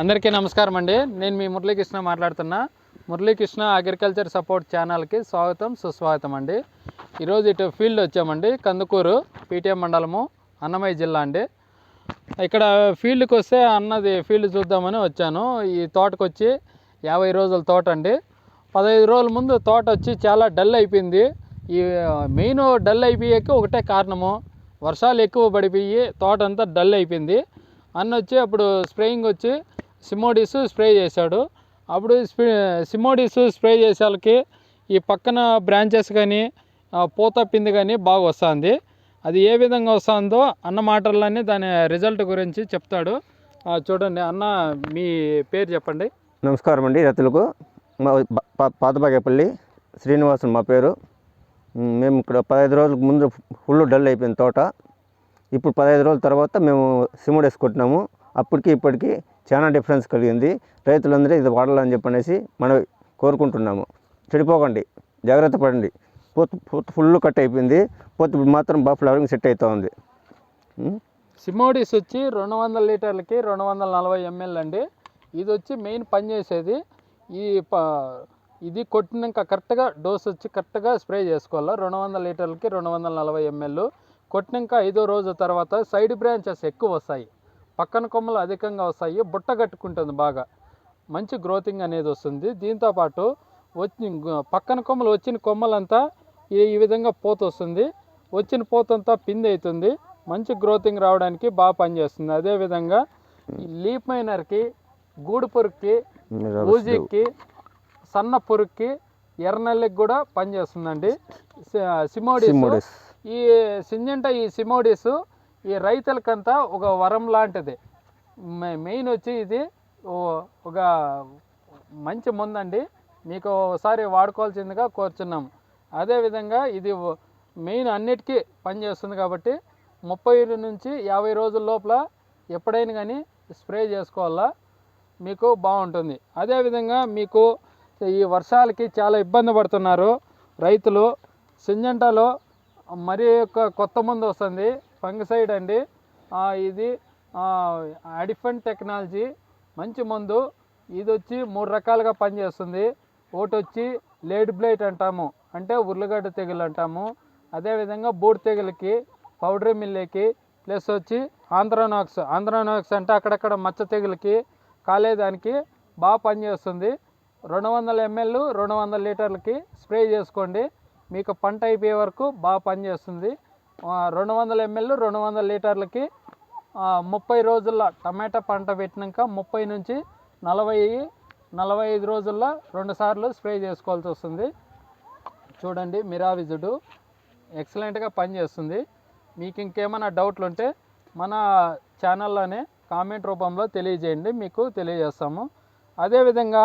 అందరికీ నమస్కారం అండి. నేను మీ మురళీకృష్ణ మాట్లాడుతున్నా. మురళీకృష్ణ అగ్రికల్చర్ సపోర్ట్ ఛానల్కి స్వాగతం సుస్వాగతం అండి. ఈరోజు ఇటు ఫీల్డ్ వచ్చామండి. కందుకూరు పీటీఎం మండలము అన్నమయ్య జిల్లా అండి. ఇక్కడ ఫీల్డ్కి వస్తే అన్నది ఫీల్డ్ చూద్దామని వచ్చాను. ఈ తోటకు వచ్చి యాభై రోజుల తోట అండి. పదహైదు రోజుల ముందు తోట వచ్చి చాలా డల్ అయిపోయింది. ఈ మెయిన్ డల్ అయిపోయాక ఒకటే కారణము. వర్షాలు ఎక్కువ పడిపోయి తోట అంతా డల్ అయిపోయింది. అన్న వచ్చి అప్పుడు స్ప్రేయింగ్ వచ్చి సిమోడిస్ స్ప్రే చేశాడు. అప్పుడు సిమోడిస్ స్ప్రే చేసేకి ఈ పక్కన బ్రాంచెస్ కానీ పూత పిండి కానీ బాగా వస్తుంది. అది ఏ విధంగా వస్తుందో అన్న మాటల్లోనే దాని రిజల్ట్ గురించి చెప్తాడు. చూడండి అన్న మీ పేరు చెప్పండి. నమస్కారం అండి రైతులకు. మా పాతబాగేపల్లి శ్రీనివాసులు మా పేరు. మేము ఇక్కడ పదహైదు రోజుల ముందు ఫుల్ డల్ అయిపోయింది తోట. ఇప్పుడు పదహైదు రోజుల తర్వాత మేము సిముడేసి కొట్టినాము అప్పటికి ఇప్పటికి చాలా డిఫరెన్స్ కలిగింది. రైతులందరూ ఇది వాడాలని చెప్పనేసి మనం కోరుకుంటున్నాము. చెడిపోకండి. జాగ్రత్త పడండి. పూత పూత ఫుల్ కట్ అయిపోయింది. పూత ఇప్పుడు మాత్రం బాగా ఫ్లవరింగ్ సెట్ అవుతూ ఉంది. సిమోడిస్ వచ్చి రెండు వందల లీటర్లకి రెండు వందల నలభై ఎంఎల్ అండి. ఇది వచ్చి మెయిన్ పనిచేసేది ఈ ప ఇది కొట్టినాక కరెక్ట్గా డోస్ వచ్చి కరెక్ట్గా స్ప్రే చేసుకోవాలి? రెండు వందల లీటర్లకి రెండు వందల నలభై ఎంఎల్. కొట్టినాక ఐదో రోజు తర్వాత సైడ్ బ్రాంచెస్ ఎక్కువ వస్తాయి. పక్కన కొమ్మలు అధికంగా వస్తాయి. బుట్ట కట్టుకుంటుంది బాగా. మంచి గ్రోతింగ్ అనేది వస్తుంది. దీంతోపాటు వచ్చి పక్కన కొమ్మలు వచ్చిన కొమ్మలంతా ఈ విధంగా పోత వస్తుంది. వచ్చిన పోతంతా పిండి అవుతుంది మంచి గ్రోతింగ్ రావడానికి బాగా పనిచేస్తుంది. అదేవిధంగా లీప్ మైనర్కి గూడు పురుగుకి మీరు ఊజికి సన్న పురుగుకి ఎర్రనెల్లికి కూడా పనిచేస్తుందండి. సి- సిమోడిస్ సిమోడిస్ ఈ సింజంట ఈ సిమోడిస్ ఈ రైతులకంతా ఒక వరం లాంటిది. మె- మెయిన్ వచ్చి ఇది ఒక మంచి ముందండి. మీకు ఒకసారి వాడుకోవాల్సిందిగా కోరుచున్నాం. అదేవిధంగా ఇది మెయిన్ అన్నిటికీ పనిచేస్తుంది కాబట్టి ముప్పై నుంచి యాభై రోజుల లోపల ఎప్పుడైనా కానీ స్ప్రే చేసుకోవాలా? మీకు బాగుంటుంది. అదేవిధంగా మీకు ఈ వర్షాలకి చాలా ఇబ్బంది పడుతున్నారు రైతులు. సింజంటాలో మరి ఒక కొత్త మందు వస్తుంది. ఫంగిసైడ్ అండి. ఇది అడిఫెంట్ టెక్నాలజీ. మంచి మందు. ఇది వచ్చి మూడు రకాలుగా పనిచేస్తుంది. ఒకటి వచ్చి లేడ్ బ్లైట్ అంటాము. అంటే ఉర్లగడ్డ తెగులు అంటాము. అదేవిధంగా బూడ్ తెగులకి పౌడర్ మిల్లేకి ప్లస్ వచ్చి ఆంధ్రానాక్స్. ఆంధ్రానాక్స్ అంటే అక్కడక్కడ మచ్చ తెగులకి కాలేదానికి బాగా పనిచేస్తుంది. రెండు వందల ఎంఎల్ రెండు వందల లీటర్లకి స్ప్రే చేసుకోండి. మీకు పంట అయిపోయే వరకు బాగా పనిచేస్తుంది రెండు వందల ఎంఎల్ రెండు వందల లీటర్లకి ముప్పై రోజుల్లో టమాటా పంట పెట్టినాక ముప్పై నుంచి నలభై నలభై ఐదు రోజుల్లో రెండు సార్లు స్ప్రే చేసుకోవాల్సి వస్తుంది. చూడండి మిరావిజుడు ఎక్సలెంట్గా పనిచేస్తుంది మీకు ఇంకేమైనా డౌట్లు ఉంటే మన ఛానల్లోనే కామెంట్ రూపంలో తెలియజేయండి మీకు తెలియజేస్తాము. అదేవిధంగా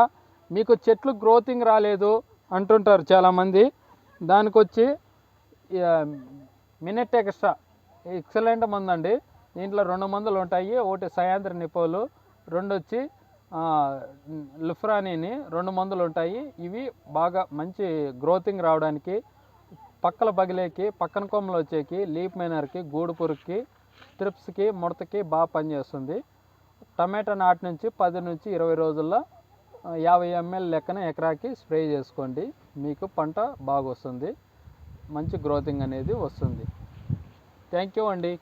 మీకు చెట్లు గ్రోతింగ్ రాలేదు అంటుంటారు చాలామంది. దానికి వచ్చి మినెట్ ఎక్స్ట్రా ఎక్సలెంట్ మందు అండి దీంట్లో రెండు మందులు ఉంటాయి. ఒకటి సయాంత్ర నిపోలు రెండు వచ్చి లుఫ్రానీని రెండు మందులు ఉంటాయి. ఇవి బాగా మంచి గ్రోతింగ్ రావడానికి పక్కల బగిలేకి పక్కన కొమ్మలు వచ్చేకి లీప్ మైనర్కి గూడు పురుగుకి ట్రిప్స్కి ముడతకి బాగా పనిచేస్తుంది. టమాటా నాటి నుంచి పది నుంచి ఇరవై రోజుల్లో యాభై ఎంఎల్ లెక్కన ఎకరాకి స్ప్రే చేసుకోండి. మీకు పంట బాగా వస్తుంది మంచి గ్రోతింగ్ అనేది వస్తుంది. థ్యాంక్ యూ అండి.